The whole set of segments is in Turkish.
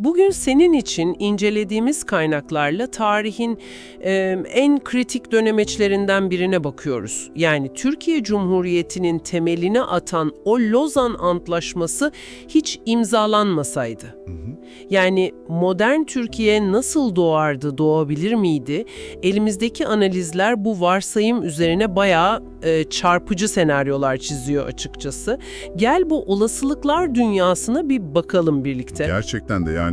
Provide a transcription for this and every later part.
Bugün senin için incelediğimiz kaynaklarla tarihin e, en kritik dönemeçlerinden birine bakıyoruz. Yani Türkiye Cumhuriyeti'nin temelini atan o Lozan Antlaşması hiç imzalanmasaydı. Yani modern Türkiye nasıl doğardı, doğabilir miydi? Elimizdeki analizler bu varsayım üzerine bayağı e, çarpıcı senaryolar çiziyor açıkçası. Gel bu olasılıklar dünyasına bir bakalım birlikte. Gerçekten de yani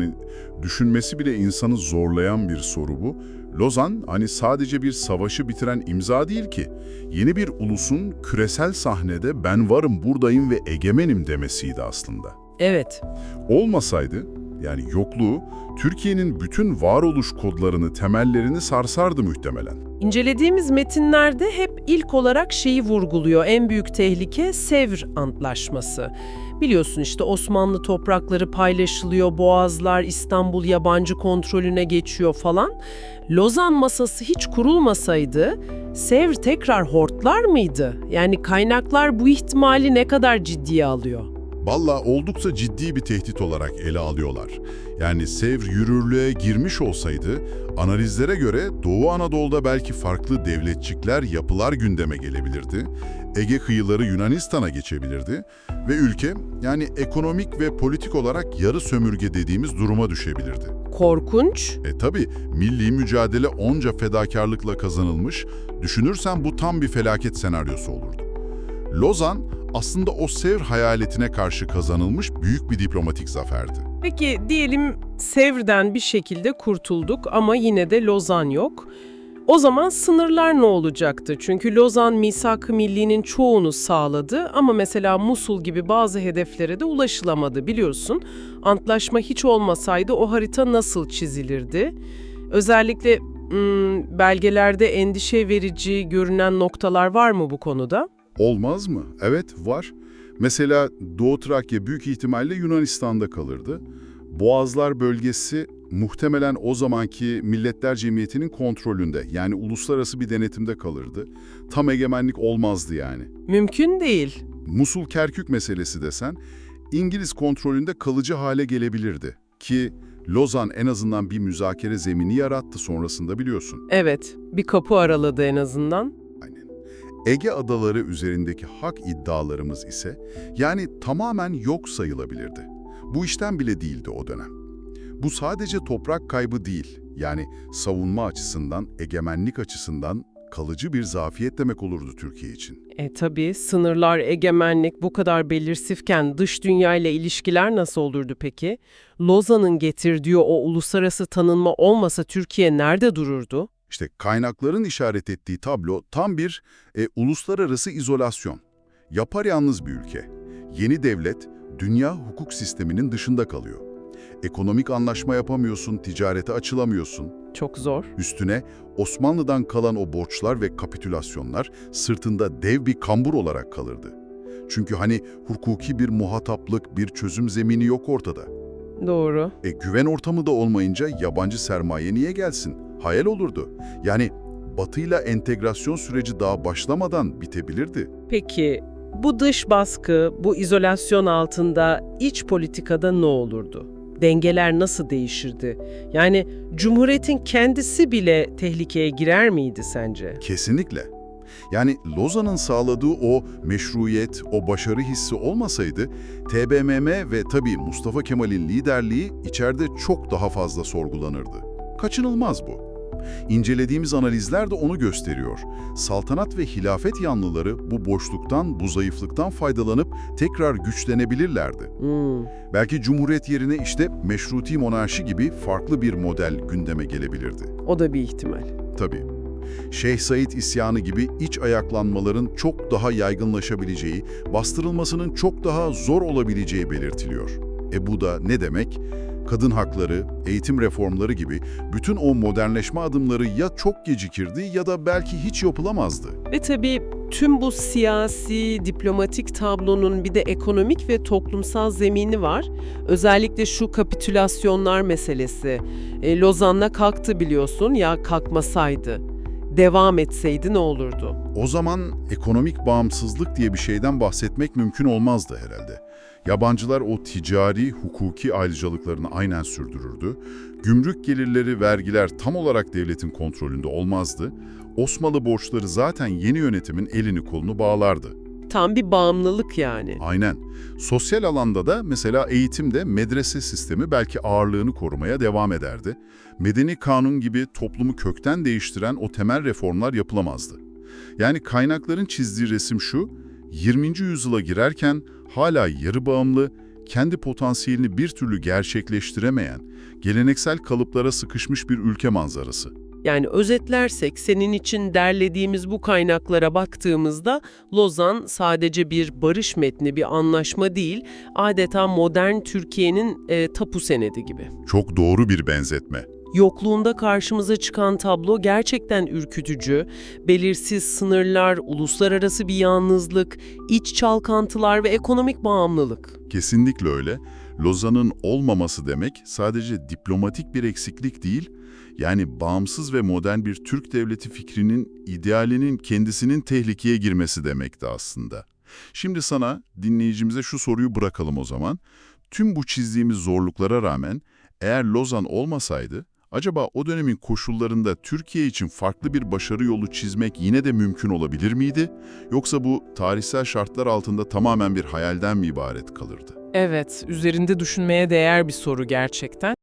düşünmesi bile insanı zorlayan bir soru bu. Lozan hani sadece bir savaşı bitiren imza değil ki. Yeni bir ulusun küresel sahnede ben varım, buradayım ve egemenim demesiydi aslında. Evet. Olmasaydı, yani yokluğu, Türkiye'nin bütün varoluş kodlarını, temellerini sarsardı muhtemelen. İncelediğimiz metinlerde hep ilk olarak şeyi vurguluyor. En büyük tehlike Sevr Antlaşması. Biliyorsun işte Osmanlı toprakları paylaşılıyor, Boğazlar, İstanbul yabancı kontrolüne geçiyor falan. Lozan masası hiç kurulmasaydı Sevr tekrar hortlar mıydı? Yani kaynaklar bu ihtimali ne kadar ciddiye alıyor? Valla oldukça ciddi bir tehdit olarak ele alıyorlar. Yani Sevr yürürlüğe girmiş olsaydı, analizlere göre Doğu Anadolu'da belki farklı devletçikler, yapılar gündeme gelebilirdi. Ege kıyıları Yunanistan'a geçebilirdi ve ülke yani ekonomik ve politik olarak yarı sömürge dediğimiz duruma düşebilirdi. Korkunç. E tabi milli mücadele onca fedakarlıkla kazanılmış, düşünürsen bu tam bir felaket senaryosu olurdu. Lozan aslında o Sevr hayaletine karşı kazanılmış büyük bir diplomatik zaferdi. Peki diyelim Sevr'den bir şekilde kurtulduk ama yine de Lozan yok. O zaman sınırlar ne olacaktı? Çünkü Lozan misak-ı milli'nin çoğunu sağladı ama mesela Musul gibi bazı hedeflere de ulaşılamadı biliyorsun. Antlaşma hiç olmasaydı o harita nasıl çizilirdi? Özellikle hmm, belgelerde endişe verici görünen noktalar var mı bu konuda? Olmaz mı? Evet var. Mesela Doğu Trakya büyük ihtimalle Yunanistan'da kalırdı. Boğazlar bölgesi muhtemelen o zamanki Milletler Cemiyeti'nin kontrolünde yani uluslararası bir denetimde kalırdı. Tam egemenlik olmazdı yani. Mümkün değil. Musul Kerkük meselesi desen İngiliz kontrolünde kalıcı hale gelebilirdi. Ki Lozan en azından bir müzakere zemini yarattı sonrasında biliyorsun. Evet, bir kapı araladı en azından. Ege adaları üzerindeki hak iddialarımız ise yani tamamen yok sayılabilirdi. Bu işten bile değildi o dönem. Bu sadece toprak kaybı değil, yani savunma açısından, egemenlik açısından kalıcı bir zafiyet demek olurdu Türkiye için. E tabii sınırlar, egemenlik bu kadar belirsizken dış dünya ile ilişkiler nasıl olurdu peki? Lozan'ın getirdiği o uluslararası tanınma olmasa Türkiye nerede dururdu? İşte kaynakların işaret ettiği tablo tam bir e, uluslararası izolasyon. Yapar yalnız bir ülke. Yeni devlet, dünya hukuk sisteminin dışında kalıyor. Ekonomik anlaşma yapamıyorsun, ticarete açılamıyorsun. Çok zor. Üstüne Osmanlı'dan kalan o borçlar ve kapitülasyonlar sırtında dev bir kambur olarak kalırdı. Çünkü hani hukuki bir muhataplık, bir çözüm zemini yok ortada. Doğru. E güven ortamı da olmayınca yabancı sermaye niye gelsin? Hayal olurdu. Yani Batı'yla entegrasyon süreci daha başlamadan bitebilirdi. Peki bu dış baskı, bu izolasyon altında iç politikada ne olurdu? Dengeler nasıl değişirdi? Yani Cumhuriyet'in kendisi bile tehlikeye girer miydi sence? Kesinlikle. Yani Lozan'ın sağladığı o meşruiyet, o başarı hissi olmasaydı TBMM ve tabii Mustafa Kemal'in liderliği içeride çok daha fazla sorgulanırdı. Kaçınılmaz bu. İncelediğimiz analizler de onu gösteriyor. Saltanat ve hilafet yanlıları bu boşluktan, bu zayıflıktan faydalanıp tekrar güçlenebilirlerdi. Hmm. Belki cumhuriyet yerine işte meşruti monarşi gibi farklı bir model gündeme gelebilirdi. O da bir ihtimal. Tabii. Şeyh Said isyanı gibi iç ayaklanmaların çok daha yaygınlaşabileceği, bastırılmasının çok daha zor olabileceği belirtiliyor. E bu da ne demek? Kadın hakları, eğitim reformları gibi bütün o modernleşme adımları ya çok gecikirdi ya da belki hiç yapılamazdı. Ve tabii tüm bu siyasi, diplomatik tablonun bir de ekonomik ve toplumsal zemini var. Özellikle şu kapitülasyonlar meselesi. E, Lozan'la kalktı biliyorsun ya kalkmasaydı. devam etseydi ne olurdu? O zaman ekonomik bağımsızlık diye bir şeyden bahsetmek mümkün olmazdı herhalde. Yabancılar o ticari, hukuki ayrıcalıklarını aynen sürdürürdü. Gümrük gelirleri, vergiler tam olarak devletin kontrolünde olmazdı. Osmanlı borçları zaten yeni yönetimin elini kolunu bağlardı. Tam bir bağımlılık yani. Aynen. Sosyal alanda da mesela eğitimde medrese sistemi belki ağırlığını korumaya devam ederdi. Medeni kanun gibi toplumu kökten değiştiren o temel reformlar yapılamazdı. Yani kaynakların çizdiği resim şu, 20. yüzyıla girerken hala yarı bağımlı, kendi potansiyelini bir türlü gerçekleştiremeyen, geleneksel kalıplara sıkışmış bir ülke manzarası. Yani özetlersek senin için derlediğimiz bu kaynaklara baktığımızda Lozan sadece bir barış metni, bir anlaşma değil, adeta modern Türkiye'nin e, tapu senedi gibi. Çok doğru bir benzetme. Yokluğunda karşımıza çıkan tablo gerçekten ürkütücü. Belirsiz sınırlar, uluslararası bir yalnızlık, iç çalkantılar ve ekonomik bağımlılık. Kesinlikle öyle. Lozan'ın olmaması demek sadece diplomatik bir eksiklik değil, yani bağımsız ve modern bir Türk devleti fikrinin, idealinin kendisinin tehlikeye girmesi demekti aslında. Şimdi sana, dinleyicimize şu soruyu bırakalım o zaman. Tüm bu çizdiğimiz zorluklara rağmen eğer Lozan olmasaydı, acaba o dönemin koşullarında Türkiye için farklı bir başarı yolu çizmek yine de mümkün olabilir miydi? Yoksa bu tarihsel şartlar altında tamamen bir hayalden mi ibaret kalırdı? Evet, üzerinde düşünmeye değer bir soru gerçekten.